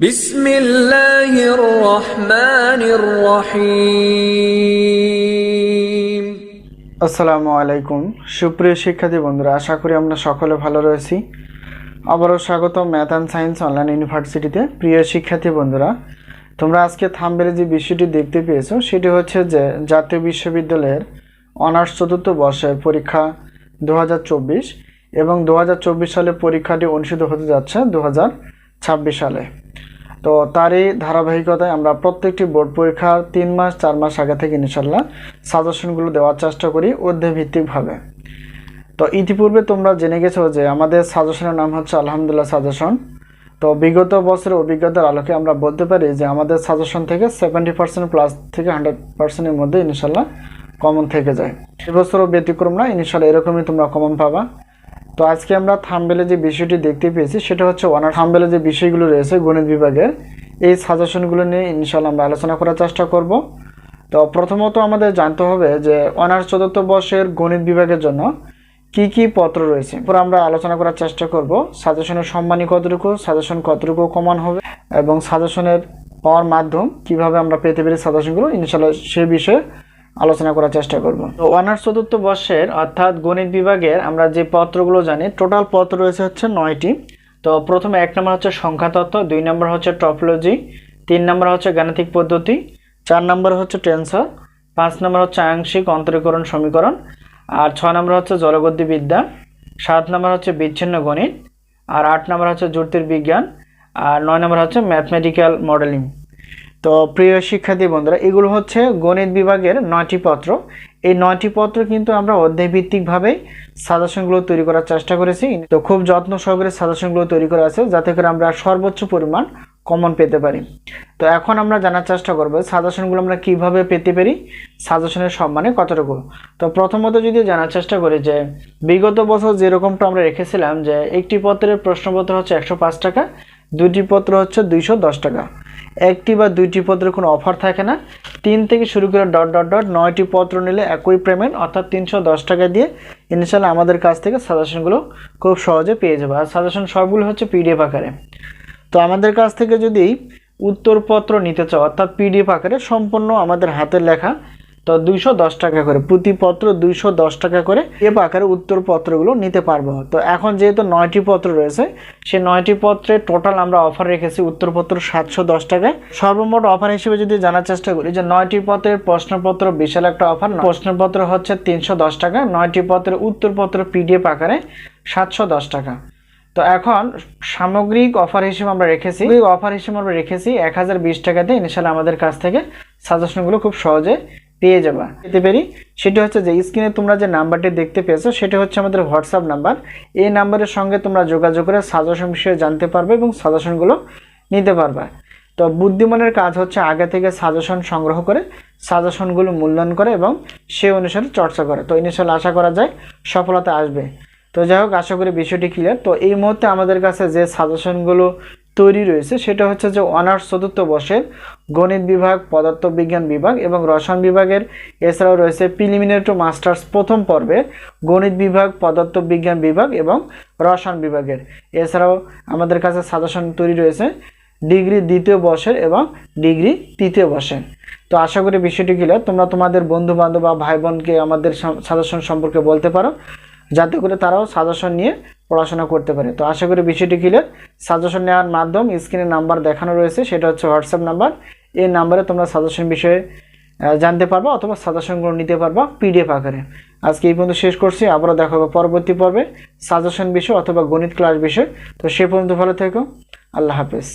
বিসমিল্লাহির আসসালামু আলাইকুম। সুপ্রিয় শিক্ষার্থী বন্ধুরা, আশা করি আমরা সকলে ভালো রয়েছি। আবারও স্বাগত ম্যাথ অ্যান্ড সায়েন্স অনলাইন ইউনিভার্সিটিতে। প্রিয় শিক্ষার্থী বন্ধুরা, তোমরা আজকে থামবেলে যে বিষয়টি দেখতে পেয়েছ, সেটি হচ্ছে যে জাতীয় বিশ্ববিদ্যালয়ের অনার্স চতুর্থ বর্ষের পরীক্ষা দু হাজার চব্বিশ এবং দু হাজার চব্বিশ সালে পরীক্ষাটি অনুষ্ঠিত হতে যাচ্ছে দু হাজার সালে। তো তারই ধারাবাহিকতায় আমরা প্রত্যেকটি বোর্ড পরীক্ষার তিন মাস, চার মাস আগে থেকে ইনশাল্লাহ সাজেশনগুলো দেওয়ার চেষ্টা করি অধ্যায়ভিত্তিকভাবে তো ইতিপূর্বে তোমরা জেনে গেছো যে আমাদের সাজেশনের নাম হচ্ছে আলহামদুলিল্লাহ সাজেশন। তো বিগত বছরের অভিজ্ঞতার আলোকে আমরা বলতে পারি যে আমাদের সাজেশন থেকে সেভেন্টি পার্সেন্ট প্লাস থেকে হান্ড্রেড পার্সেন্টের মধ্যে ইনশাল্লাহ কমন থেকে যায়। এবছরও ব্যতিক্রম না ইনশাল্লাহ এরকমই তোমরা কমন পাবা। তো আজকে আমরা থামবেলে যে বিষয়টি দেখতে পেয়েছি, সেটা হচ্ছে অনার থামবেলে যে বিষয়গুলো রয়েছে গণিত বিভাগের, এই সাজেশনগুলো নিয়ে ইনশাল্লাহ আমরা আলোচনা করার চেষ্টা করব। তো প্রথমত আমাদের জানতে হবে যে অনার্স চতুর্থ বর্ষের গণিত বিভাগের জন্য কি কি পত্র রয়েছে। এরপর আমরা আলোচনা করার চেষ্টা করব। সাজেশনের সম্মানী কতটুকু সাজেশন কতটুকু কমান হবে, এবং সাজেশনের পাওয়ার মাধ্যম কীভাবে আমরা পেতে পারি সাজেশনগুলো ইনশাল্লাহ সে বিষয়ে আলোচনা করার চেষ্টা করব। তো অনার্স চতুর্থ বর্ষের অর্থাৎ গণিত বিভাগের আমরা যে পত্রগুলো জানি টোটাল পত্র রয়েছে হচ্ছে নয়টি। তো প্রথমে এক নম্বর হচ্ছে সংখ্যাতত্ত্ব দুই নম্বর হচ্ছে টপোলজি তিন নম্বর হচ্ছে গাণিতিক পদ্ধতি, চার নম্বর হচ্ছে টেন্সর পাঁচ নম্বর হচ্ছে আংশিক অন্তরীকরণ সমীকরণ, আর ছয় নম্বর হচ্ছে জলগতিবিদ্যা সাত নম্বর হচ্ছে বিচ্ছিন্ন গণিত, আর আট নম্বর হচ্ছে জ্যোতির্বিজ্ঞান আর নয় নম্বর হচ্ছে ম্যাথমেটিক্যাল মডেলিং তো প্রিয় শিক্ষার্থী বন্ধুরা, এগুলো হচ্ছে গণিত বিভাগের নয়টি পত্র। এই নয়টি পত্র কিন্তু আমরা অধ্যায়ভিত্তিকভাবে সাজেশনগুলো তৈরি করার চেষ্টা করেছি। তো খুব যত্ন সহকারে সাজেশনগুলো তৈরি করা আছে, যাতে করে আমরা সর্বোচ্চ পরিমাণ কমন পেতে পারি। তো এখন আমরা জানার চেষ্টা করব সাজেশনগুলো আমরা কীভাবে পেতে পারি সাজেশনের সম্মানে কতটুকু। তো প্রথমত যদি জানার চেষ্টা করি যে, বিগত বছর যেরকমটা আমরা রেখেছিলাম যে, একটি পত্রের প্রশ্নপত্র হচ্ছে একশো পাঁচ টাকা দুটি পত্র হচ্ছে দুইশো দশ টাকা। একটি বা দুইটি পত্রের কোনো অফার থাকে না। তিন থেকে শুরু করে ডট ডট ডট নয়টি পত্র নিলে একই পেমেন্ট, অর্থাৎ তিনশো দশ টাকা দিয়ে ইনশাল্লাহ আমাদের কাছ থেকে সাজেশনগুলো খুব সহজে পেয়ে যাবে। আর সাজেশন সবগুলো হচ্ছে পিডিএফ আকারে। তো আমাদের কাছ থেকে যদি উত্তরপত্র নিতে চাও, অর্থাৎ পিডিএফ আকারে সম্পূর্ণ আমাদের হাতের লেখা তো দুইশো দশ টাকা করে। প্রতি পত্র দুইশো দশ টাকা করে এপ আকারে উত্তরপত্রগুলো নিতে পারব। তো এখন যেহেতু নয়টি পত্র রয়েছে, সেই নয়টি পত্রে টোটাল আমরা অফার রেখেছি উত্তরপত্র সাতশো দশ টাকায়। সর্বমোট অফার হিসেবে যদি জানার চেষ্টা করি যে নয়টি পত্রের প্রশ্নপত্র বিশাল একটা অফার প্রশ্নপত্র হচ্ছে তিনশো দশ টাকা, নয়টি পত্রের উত্তরপত্র পিডিএফ আকারে সাতশো দশ টাকা। তো এখন সামগ্রিক অফার হিসেবে আমরা রেখেছি অফার হিসেবে আমরা রেখেছি এক হাজার বিশ টাকাতে। ইনশাল্লাহ আমাদের কাছ থেকে সাজেশনগুলো খুব সহজে পেয়ে যাবা। পেতে পারি? সেটা হচ্ছে যে স্ক্রিনে তোমরা যে নাম্বারটি দেখতে পেয়েছ, সেটা হচ্ছে আমাদের হোয়াটসঅ্যাপ নাম্বার এই নাম্বারের সঙ্গে তোমরা যোগাযোগ করে সাজেশন বিষয়ে জানতে পারবে এবং সাজেশনগুলো নিতে পারবে। তো বুদ্ধিমানের কাজ হচ্ছে আগে থেকে সাজেশন সংগ্রহ করে সাজেশনগুলো মূল্যায়ন করে এবং সে অনুসারে চর্চা করে। তো ইনশাল্লাহ আশা করা যায় সফলতা আসবে। তো যাই হোক, আশা করি বিষয়টি ক্লিয়ার তো এই মুহূর্তে আমাদের কাছে যে সাজেশনগুলো তৈরি রয়েছে, সেটা হচ্ছে যে অনার্স চতুর্থ বর্ষের গণিত বিভাগ, পদার্থবিজ্ঞান বিভাগ এবং রসায়ন বিভাগের, এছাড়াও রয়েছে প্রিলিমিনারি টু মাস্টার্স প্রথম পর্বে গণিত বিভাগ, পদার্থবিজ্ঞান বিভাগ এবং রসায়ন বিভাগের। এছাড়াও আমাদের কাছে সাজেশন তৈরি রয়েছে ডিগ্রি দ্বিতীয় বর্ষের এবং ডিগ্রি তৃতীয় বর্ষের। তো আশা করি বিষয়টি ক্লিয়ার তোমরা তোমাদের বন্ধু বান্ধব বা ভাই বোনকে আমাদের সাজেশন সম্পর্কে বলতে পারো। যাতে করে তারাও সাজেশন নিয়ে পড়াশোনা করতে পারে। তো আশা করি বিষয়টি ক্লিয়ার সাজেশন নেওয়ার মাধ্যম স্ক্রিনে নাম্বার দেখানো রয়েছে, সেটা হচ্ছে হোয়াটসঅ্যাপ নাম্বার এই নাম্বারে তোমরা সাজেশন বিষয়ে জানতে পারবা অথবা সাজেশনগুলো নিতে পারবা পিডিএফ আকারে। আজকে এই পর্যন্ত শেষ করছি, আবারও দেখা হবে পরবর্তী পর্বে। সাজেশন বিষয় অথবা গণিত ক্লাস বিষয়। তো সে পর্যন্ত ভালো থেকো। আল্লাহ হাফেজ।